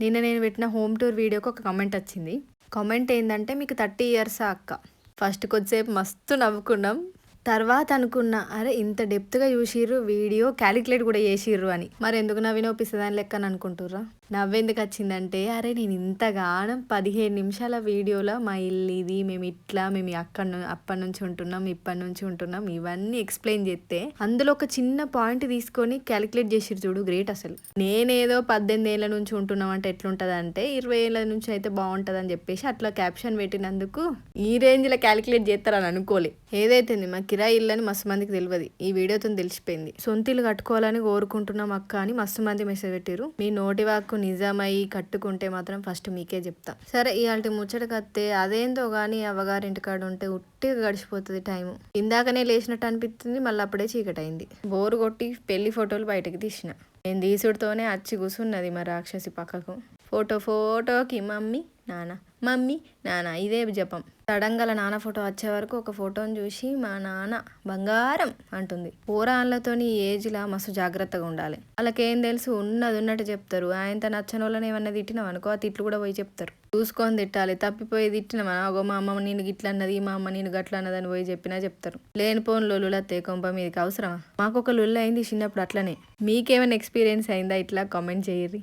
నిన్న నేను పెట్టిన హోమ్ టూర్ వీడియోకి ఒక కమెంట్ వచ్చింది. కామెంట్ ఏంటంటే మీకు థర్టీ ఇయర్స్ అక్క. ఫస్ట్ కొద్దిసేపు మస్తు నవ్వుకున్నాం. తర్వాత అనుకున్నా అరే ఇంత డెప్త్గా చూసిర్రు వీడియో క్యాలిక్యులేట్ కూడా చేసిర్రు అని. మరి ఎందుకు నవ్వినోపిస్తుందని లెక్క అని అనుకుంటుర్రా? నవ్వెందుకు వచ్చిందంటే అరే నేను ఇంతగానం పదిహేను నిమిషాల వీడియోలో మా ఇల్లు ఇది మేము ఇట్లా మేము అక్కడ అప్పటి నుంచి ఉంటున్నాం ఇప్పటి నుంచి ఉంటున్నాం ఇవన్నీ ఎక్స్ప్లెయిన్ చేస్తే అందులో ఒక చిన్న పాయింట్ తీసుకొని క్యాలిక్యులేట్ చేసిర్రు చూడు గ్రేట్ అసలు. నేనేదో పద్దెనిమిది ఏళ్ళ నుంచి ఉంటున్నాం అంటే ఎట్లుంటది అంటే ఇరవై ఏళ్ళ నుంచి అయితే బాగుంటది అని చెప్పేసి అట్లా క్యాప్షన్ పెట్టినందుకు ఈ రేంజ్లో క్యాలిక్యులేట్ చేస్తారని అనుకోలే. ఏదైతే మాకు కిరాయి ఇల్లు అని మస్తు మందికి తెలియదు ఈ వీడియోతో తెలిసిపోయింది. సొంత ఇల్లు కట్టుకోవాలని కోరుకుంటున్నాం అక్క అని మస్తు మంది మెసేజ్ పెట్టారు మీ నోటి వాక్కు నిజమై కట్టుకుంటే మాత్రం ఫస్ట్ మీకే చెప్తా. సరే ఇవాళ ముచ్చట వస్తే అదేందో కానీ అవ్వగారింటి కాడ ఉంటే ఉట్టిగా గడిచిపోతుంది టైం ఇందాకనే లేచినట్టు అనిపిస్తుంది మళ్ళీ అప్పుడే చీకటైంది. బోరు కొట్టి పెళ్ళి ఫోటోలు బయటకు తీసిన. నేను తీసుడుతోనే అచ్చి కూసున్నది మా రాక్షసి పక్కకు. ఫోటో ఫోటోకి మమ్మీ నాన్న. మమ్మీ నాన్న ఇదే జపం. తడంగల నాన్న ఫోటో వచ్చే వరకు ఒక ఫోటోని చూసి మా నాన్న బంగారం అంటుంది. పోరాళ్ళతోని ఏజ్లా మస్తు జాగ్రత్తగా ఉండాలి. వాళ్ళకేం తెలుసు ఉన్నది ఉన్నట్టు చెప్తారు. ఆయనతో నచ్చని వాళ్ళని ఏమన్నా తిట్టినాం అనుకో ఆ తిట్లు కూడా పోయి చెప్తారు. చూసుకొని తిట్టాలి. తప్పిపోయి తిట్టినామా అగో మా అమ్మ నేను గిట్ల అన్నది మా అమ్మ నేను గట్ల అన్నదని పోయి చెప్పినా చెప్తారు. లేనిపోని లొల్లులత్తే కొంప మీదకి అవసరమా? మాకు ఒక లొల్లు అయింది చిన్నప్పుడు అట్లనే. మీకేమైనా ఎక్స్పీరియన్స్ అయిందా? ఇట్లా కామెంట్ చేయరు